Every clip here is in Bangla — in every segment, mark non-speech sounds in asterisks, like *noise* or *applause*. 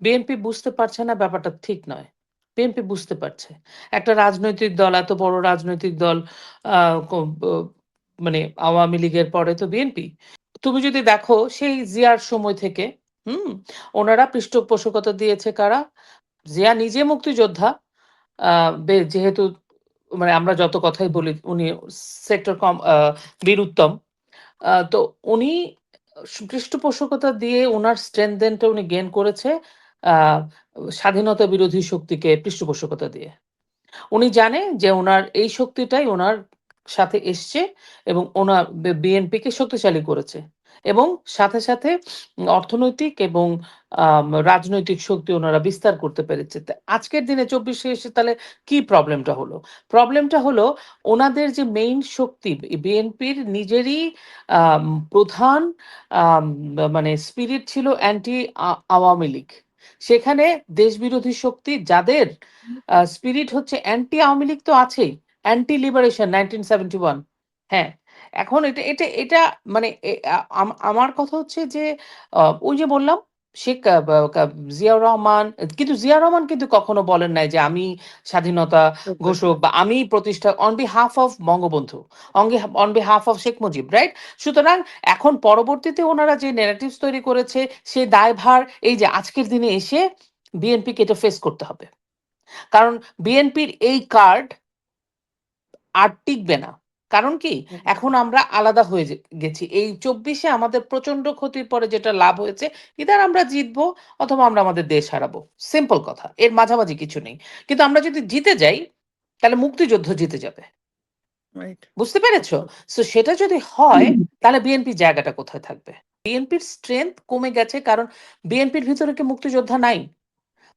বিএনপি বুঝতে পারছে না ব্যাপারটা ঠিক নয়। বিএনপি বুঝতে পারছে। একটা রাজনৈতিক দল এত বড় রাজনৈতিক দল মানে আওয়ামী লীগের পরে তো বিএনপি তুমি যদি দেখো সেই জিয়ার সময় থেকে হুম ওনারা পৃষ্ঠপোষকতা দিয়েছে কারা? জিয়া নিজে মুক্তিযোদ্ধা যেহেতু মানে আমরা যত কথাই বলি উনি সেক্টর কম আহ, বীর উত্তম আহ, তো উনি পৃষ্ঠপোষকতা দিয়ে ওনার স্ট্রেংথেনটা উনি গেন করেছে। স্বাধীনতা বিরোধী শক্তিকে পৃষ্ঠপোষকতা দিয়ে। উনি জানে যে ওনার এই শক্তিটাই ওনার সাথে এসছে এবং ওনার বিএনপি কে শক্তিশালী করেছে এবং সাথে সাথে অর্থনৈতিক এবং রাজনৈতিক শক্তি ওনারা বিস্তার করতে পেরেছে। আজকের দিনে চব্বিশে এসে তাহলে কি প্রবলেমটা হলো? প্রবলেমটা হলো ওনাদের যে মেইন শক্তি বিএনপির নিজেরই প্রধান মানে স্পিরিট ছিল অ্যান্টি আওয়ামী লীগ। সেখানে দেশ বিরোধী শক্তি যাদের স্পিরিট হচ্ছে অ্যান্টি আওয়ামী লীগ তো আছেই anti liberation nineteen seventy one হ্যাঁ। এখন এটা এটা এটা মানে আম- আমার কথা হচ্ছে যে ওই যে বললাম শেখ বা- কা- জিয়াউর রহমান কিন্তু জিয়াউর রহমান কিন্তু কখনো বলেন নাই যে আমি স্বাধীনতা ঘোষক বা আমি প্রতিষ্ঠা on behalf of Bangabandhu on behalf of Sheikh Mujib right সুতরাং এখন পরবর্তীতে ওনারা যে নেগেটিভস তৈরি করেছে সেই দায়ভার এই যে আজকের দিনে এসে বিএনপিকে এটা ফেস করতে হবে। কারণ বিএনপির এই কার্ড আর টিকবে না। কারণ কি? এখন আমরা আলাদা হয়ে গেছি। এই চব্বিশে আমাদের প্রচণ্ড ক্ষতির পরে যেটা লাভ হয়েছে ইদার আমরা জিতবো অথবা আমরা আমাদের দেশ হারাবো। সিম্পল কথা এর মাঝামাঝি কিছু নেই। কিন্তু আমরা যদি জিতে যাই তাহলে মুক্তিযুদ্ধ জিতে যাবে। বুঝতে পেরেছ? সো সেটা যদি হয় তাহলে বিএনপি জায়গাটা কোথায় থাকবে? বিএনপির স্ট্রেংথ কমে গেছে কারণ বিএনপির ভিতরে কি মুক্তিযোদ্ধা নাই?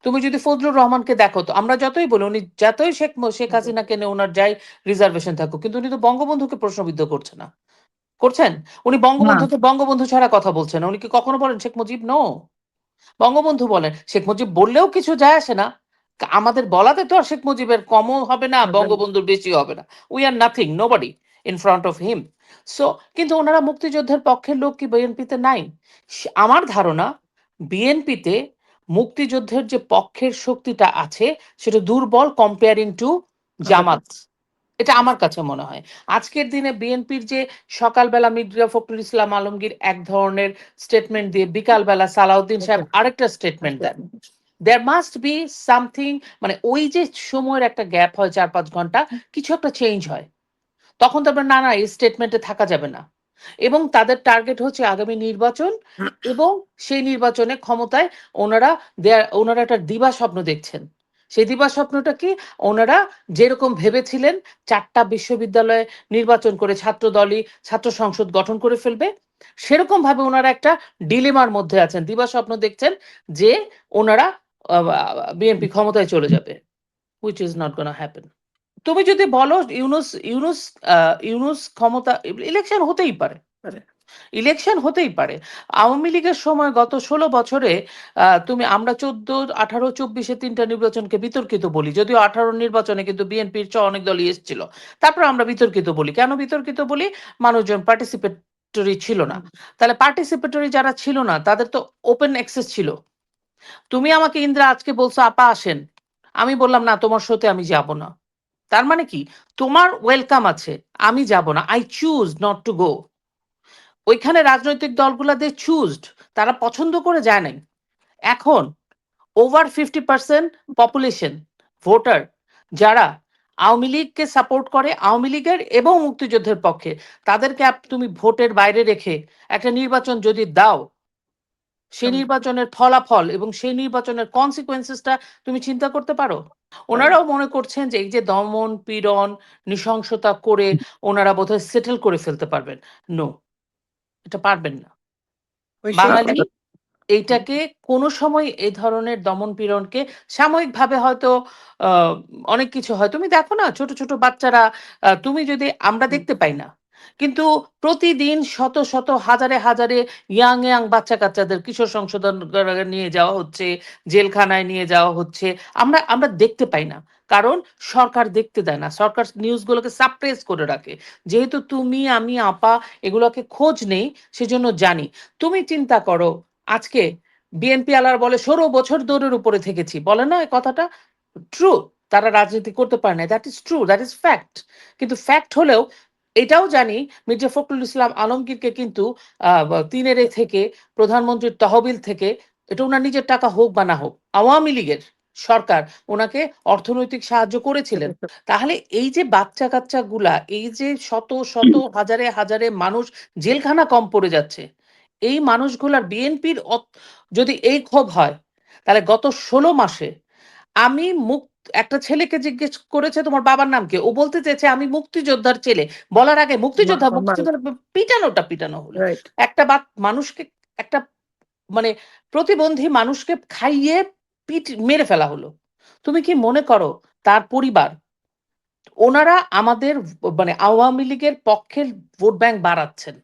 তুমি যদি ফজলুর রহমানকে দেখো তো আমরা যতই বলি উনি যতই শেখ শেখ হাসিনাকে নিয়ে ওনার যাই রিজার্ভেশন থাকুক কিন্তু উনি তো বঙ্গবন্ধুকে প্রশ্নবিদ্ধ করছে না। করছেন? উনি বঙ্গবন্ধুকে বঙ্গবন্ধু ছাড়া কথা বলছেন। উনি কি কখনো বলেন শেখ মুজিব? নো। বঙ্গবন্ধু বলেন শেখ মুজিব বললেও কিছু যায় আসে না। আমাদের বলাতে তো আর শেখ মুজিবের কমও হবে না বঙ্গবন্ধুর বেশি হবে না। We are nothing nobody in front of him so কিন্তু ওনারা মুক্তিযুদ্ধের পক্ষের লোক কি বিএনপিতে নাই? আমার ধারণা বিএনপিতে মুক্তিযুদ্ধের যে পক্ষের শক্তিটা আছে সেটা দুর্বল কম্পেয়ারিং টু জামাত। এটা আমার কাছে মনে হয়। আজকের দিনে বিএনপির যে সকালবেলা মির্জা ফখরুল ইসলাম আলমগীর এক ধরনের স্টেটমেন্ট দিয়ে বিকালবেলা সালাউদ্দিন সাহেব আরেকটা স্টেটমেন্ট দেন। দেয়ার মাস্ট বি সামথিং মানে ওই যে সময়ের একটা গ্যাপ হয় চার পাঁচ ঘণ্টা কিছু একটা চেঞ্জ হয়। তখন তারপর না না এই স্টেটমেন্টে থাকা যাবে না। এবং তাদের টার্গেট হচ্ছে আগামী নির্বাচন *coughs* এবং সেই নির্বাচনে ক্ষমতায় ওনারা ওনারা একটা দিবা স্বপ্ন দেখছেন। সেই দিবা স্বপ্নটা কি? ওনারা যেরকম ভেবেছিলেন চারটা বিশ্ববিদ্যালয়ে নির্বাচন করে ছাত্র দলই ছাত্র সংসদ গঠন করে ফেলবে সেরকম ভাবে ওনারা একটা ডিলেমার মধ্যে আছেন। দিবা স্বপ্ন দেখছেন যে ওনারা বিএনপি ক্ষমতায় চলে যাবে which is not gonna happen তুমি যদি বলো ইউনুস ইউনুস ইউনুস ক্ষমতা ইলেকশন হতেই পারে। ইলেকশন হতেই পারে। আওয়ামী লীগের সময় গত ষোলো বছরে তুমি আমরা চোদ্দ আঠারো চব্বিশে তিনটা নির্বাচনকে বিতর্কিত বলি। যদিও আঠারো নির্বাচনে কিন্তু বিএনপির চেয়ে অনেক দলই এসেছিল। তারপর আমরা বিতর্কিত বলি। কেন বিতর্কিত বলি? মানুষজন পার্টিসিপেটরি ছিল না। তাহলে পার্টিসিপেটরি যারা ছিল না তাদের তো ওপেন অ্যাক্সেস ছিল। তুমি আমাকে ইন্দ্রা আজকে বলছো আপা আসেন। আমি বললাম না তোমার শোতে আমি যাব না। তার মানে কি? তোমার ওয়েলকাম আছে আমি যাব না I choose not to go ওইখানে রাজনৈতিক দলগুলা দে চুজড তারা পছন্দ করে যায় নাই। এখন over fifty percent population voter যারা আওয়ামী লীগকে সাপোর্ট করে আওয়ামী লীগের এবং মুক্তিযুদ্ধের পক্ষে তাদেরকে তুমি ভোটের বাইরে রেখে একটা নির্বাচন যদি দাও সেই নির্বাচনের ফলাফল এবং সেই নির্বাচনের কনসিকুয়েন্সেসটা তুমি চিন্তা করতে পারো? *laughs* ওনারাও মনে করছেন যে এই যে দমন পীড়ন নৃশংসতা করে *laughs* ওনারা বোধহয় সেটেল করে ফেলতে পারবেন। নো এটা পারবেন না। বাঙালি এইটাকে কোনো সময় এই ধরনের দমন পীড়নকে সাময়িকভাবে হয়তো আহ, অনেক কিছু হয় তুমি দেখো না ছোট ছোট বাচ্চারা তুমি যদি আমরা দেখতে পাই না কিন্তু প্রতিদিন শত শত, হাজারে হাজারে ইয়াং ইয়াং বাচ্চা কাচ্চাদের কিশোর সংশোধন নিয়ে যাওয়া হচ্ছে, জেলখানায় নিয়ে যাওয়া হচ্ছে। আমরা আমরা দেখতে পাই না। কারণ সরকার দেখতে দেয় না। সরকার নিউজগুলোকে সাপ্রেস করে রাখে। যেহেতু তুমি, আমি, আপা এগুলোকে খোঁজ নেই, সেজন্য জানি। তুমি চিন্তা করো, আজকে বিএনপি আলার বলে ষোলো বছর দৌড়ের উপরে থেকেছি। বলে না কথাটা? ট্রু তারা রাজনীতি করতে পারে না that is true that is fact কিন্তু ফ্যাক্ট হলেও এটাও জানি মির্জা ফখরুল ইসলাম আলমগীরকে কিন্তু তিনের থেকে, প্রধানমন্ত্রীর তহবিল থেকে, এটা ওনার নিজের টাকা হোক বা না হোক, আওয়ামী লীগের সরকার ওনাকে অর্থনৈতিক সাহায্য করেছিলেন। তাহলে এই যে বাচ্চা কাচ্চা গুলা এই যে শত শত, হাজারে হাজারে মানুষ জেলখানা কম পড়ে যাচ্ছে, এই মানুষগুলার বিএনপির যদি এই ক্ষোভ হয়, তাহলে গত ষোলো মাসে আমি মুক একটা ছেলেকে জিজ্ঞেস করেছে তোমার বাবার নাম কি? ও বলতে চেয়েছে আমি মুক্তিযোদ্ধার ছেলে। বলার আগে মুক্তিযোদ্ধা মুক্তিযোদ্ধার পিটানোটা পিটানো হলো। একটা বাত মানুষকে একটা মানে প্রতিবন্ধী মানুষকে খাইয়ে পিট মেরে ফেলা হলো। তুমি কি মনে করো তার পরিবার ওনারা আমাদের মানে আওয়ামী লীগের পক্ষের ভোট ব্যাংক বাড়াচ্ছেন?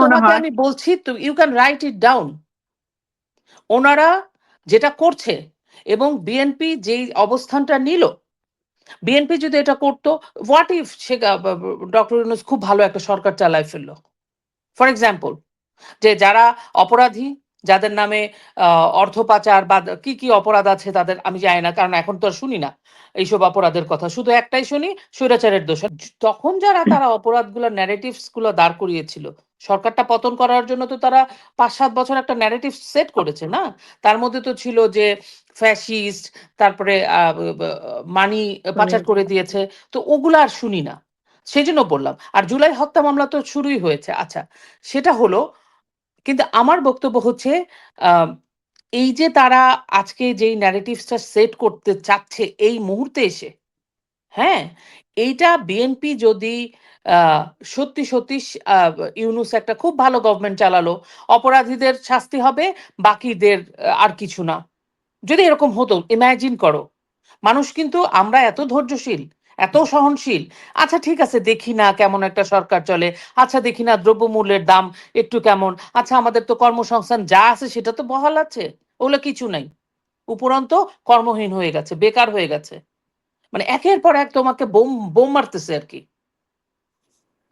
মনে হয়। আমি বলছি you can write it down ওনারা যেটা করছে এবং বিএনপি যেই অবস্থানটা নিল বিএনপি যদি এটা করতো what if say doctor Yunus খুব ভালো একটা সরকার চালায় ফেলল? ফর এক্সাম্পল যে যারা অপরাধী যাদের নামে আহ, অর্থ পাচার বা কি কি অপরাধ আছে তাদের আমি জানি না কারণ এখন তো আর শুনি না এইসব অপরাধের কথা। শুধু একটাই শুনি স্বৈরাচারের দোষ। তখন যারা তারা অপরাধগুলো ন্যারেটিভসগুলো দাঁড় করিয়েছিল সরকারটা পতন করার জন্য তো তারা পাঁচ সাত বছর একটা ন্যারেটিভ সেট করেছে না? তার মধ্যে তো ছিল যে ফ্যাসিস্ট তারপরে মানি পাচার করে দিয়েছে তো ওগুলো আর শুনি না। সেই জন্য বললাম। আর জুলাই হত্যা মামলা তো শুরুই হয়েছে। আচ্ছা সেটা হলো কিন্তু আমার বক্তব্য হচ্ছে এই যে তারা আজকে যেই ন্যারেটিভসটা সেট করতে চাচ্ছে এই মুহূর্তে এসে হ্যাঁ? এইটা বিএনপি যদি সত্যি সত্যি ইউনুস একটা খুব ভালো গভর্নমেন্ট চালালো, অপরাধীদের শাস্তি হবে, বাকিদের আর কিছু না। যদি এরকম হতো ইমাজিন করো। মানুষ কিন্তু আমরা এত ধৈর্যশীল এত সহনশীল। আচ্ছা ঠিক আছে দেখি না কেমন একটা সরকার চলে। আচ্ছা দেখি না দ্রব্যমূল্যের দাম একটু কেমন। আচ্ছা আমাদের তো কর্মসংস্থান যা আছে সেটা তো বহাল আছে। ওগুলো কিছু নাই। উপরন্ত কর্মহীন হয়ে গেছে বেকার হয়ে গেছে। মানে একের পর এক তোমাকে বোম বোম মারতেছে আর কি।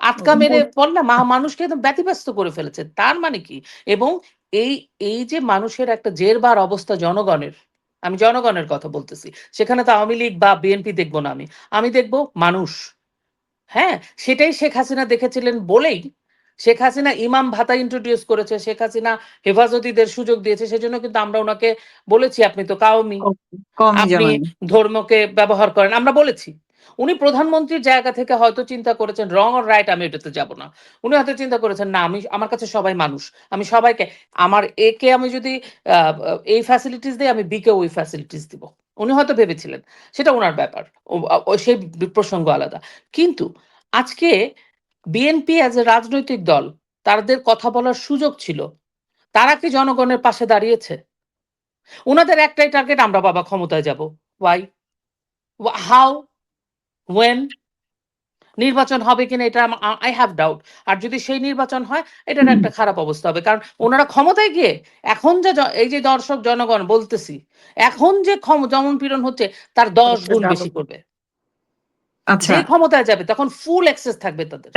আটকা মেরে পড়লে মা মানুষকে একদম ব্যতিব্যস্ত করে ফেলেছে। তার মানে কি? এবং এই এই যে মানুষের একটা জেরবার অবস্থা জনগণের আমি জনগণের কথা বলতেছি। সেখানে তো আওয়ামী লীগ বা বিএনপি দেখব না আমি। আমি দেখব মানুষ। হ্যাঁ সেটাই শেখ হাসিনা দেখেছিলেন বলেই। শেখ হাসিনা ইমাম ভাতা ইন্ট্রোডিউস করেছে শেখ হাসিনা হেফাজতিদের সুযোগ দিয়েছে সেজন্য কিন্তু আমরা ওনাকে বলেছি আপনি তো কাউমি আপনি ধর্মকে ব্যবহার করেন। আমরা বলেছি। উনি প্রধানমন্ত্রীর জায়গা থেকে হয়তো চিন্তা করেছেন রং আর রাইট আমি এটাতে যাব না। উনি হয়তো চিন্তা করেছেন, না, আমি, আমার কাছে সবাই মানুষ। আমি সবাইকে, আমার এ কে আমি যদি এই ফ্যাসিলিটিস দিই, আমি বি কে ওই ফ্যাসিলিটিস দিব। উনি হয়তো ভেবেছিলেন। সেটা ওনার ব্যাপার। সেই প্রসঙ্গ আলাদা। কিন্তু আজকে বিএনপি অ্যাজ এ রাজনৈতিক দল, তাদের কথা বলার সুযোগ ছিল। তারা কি জনগণের পাশে দাঁড়িয়েছে? ওনাদের একটাই টার্গেট আমরা বাবা ক্ষমতায় যাব। ওয়াই হাউ ওয়েন নির্বাচন হবে কিনা এটা আই হ্যাভ ডাউট আর যদি সেই নির্বাচন হয় এটার একটা খারাপ অবস্থা হবে। কারণ ওনারা ক্ষমতায় গিয়ে এখন যে এই যে দর্শক জনগণ বলতেছি এখন যে জমন পীড়ন হচ্ছে তার দশ গুণ বেশি করবে। আচ্ছা। ক্ষমতায় যাবে তখন ফুল অ্যাক্সেস থাকবে তাদের।